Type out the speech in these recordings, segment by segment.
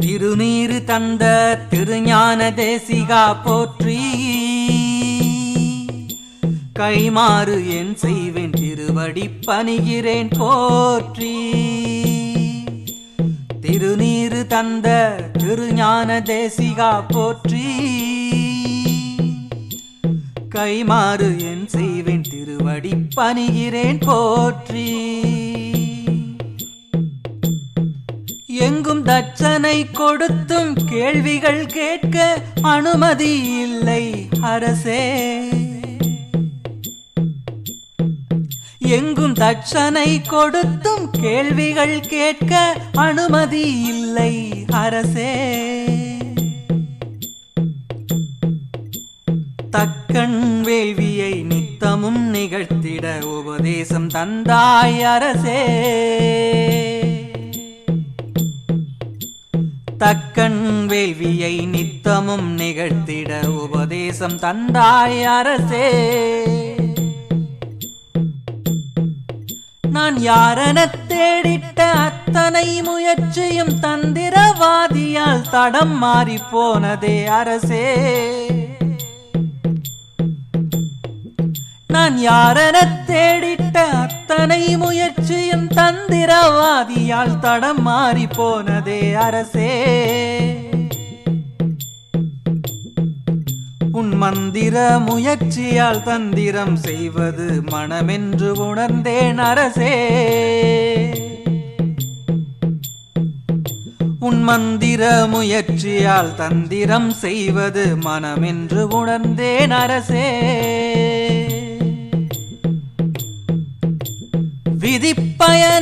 திருநீரு தந்த திருஞான தேசிகா போற்றி. கைமாறு என் செய்வேன் திருவடி பணிகிறேன் போற்றி. திருநீரு தந்த திருஞான தேசிகா போற்றி. கைமாறு என் செய்வேன் திருவடி பணிகிறேன் போற்றி. எங்கும் தட்சனை கொடுத்தும் கேள்விகள் கேட்க அனுமதி இல்லை அரசே. எங்கும் தட்சனை கொடுத்தும் கேள்விகள் கேட்க அனுமதி இல்லை அரசே. தக்கண் வேள்வியை நித்தமும் நிகழ்த்திட உபதேசம் தந்தாய் அரசே. தக்கண் வேள்வியை நித்தமும் நிகழ்த்திட உபதேசம் தந்தாய் அரசே. நான் யாரென தேடிட்ட அத்தனை முயற்சியும் தந்திரவாதியால் தடம் மாறி போனதே அரசே. நான் யாரென தேடிட்ட அத்தனை முயற்சி தந்திரவாதியால் தடம் மாறி போனதே அரசே. உன் மந்திர முயற்சியால் தந்திரம் செய்வது மனமென்று உணர்ந்தேன் அரசே. உன் மந்திர முயற்சியால் தந்திரம் செய்வது மனமென்று உணர்ந்தேன் அரசே.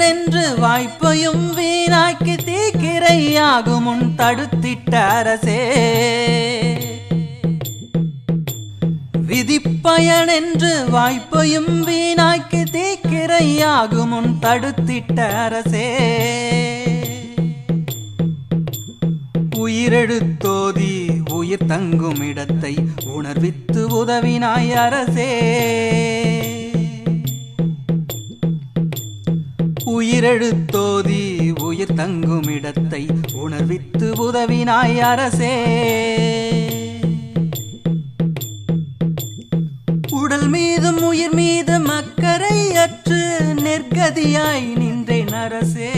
என்று வாய்ப்பையும் வீணாக்கி தீக்கிரையாகும் உன் தடுத்திட்ட அரசே. விதிப்பயன் என்று வாய்ப்பையும் வீணாக்கி தீக்கிரையாகும் உன் தடுத்திட்ட அரசே. உயிரெழுத்தோதி உயிர் தங்கும் இடத்தை உணர்வித்து உதவினாய் அரசே. உயிரெழுத்தோதி உயிர் தங்கும் இடத்தை உணர்வித்து உதவினாய் அரசே. உடல் மீதும் உயிர் மீதும் அக்கறை அற்று நெற்கதியாய் நின்றேன் அரசே.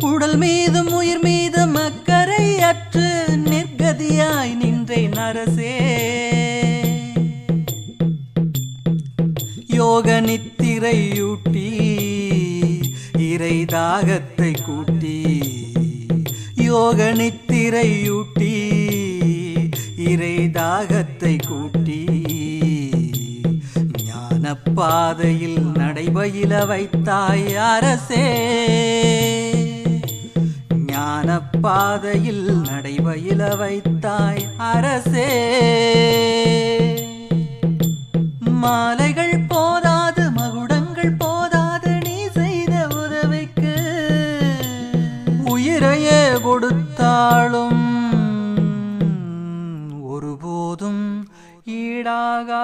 உடல் மீதும் உயிர் மீதும் அக்கறை அற்று போக நித்திரையூட்டி இறை தாகத்தை கூட்டி யோக நித்திரையூட்டி இறை தாகத்தை கூட்டி ஞான பாதையில் நடைபயில வைத்தாய் அரசே. ஞான பாதையில் நடைபயில வைத்தாய் அரசே. மால வீடாகா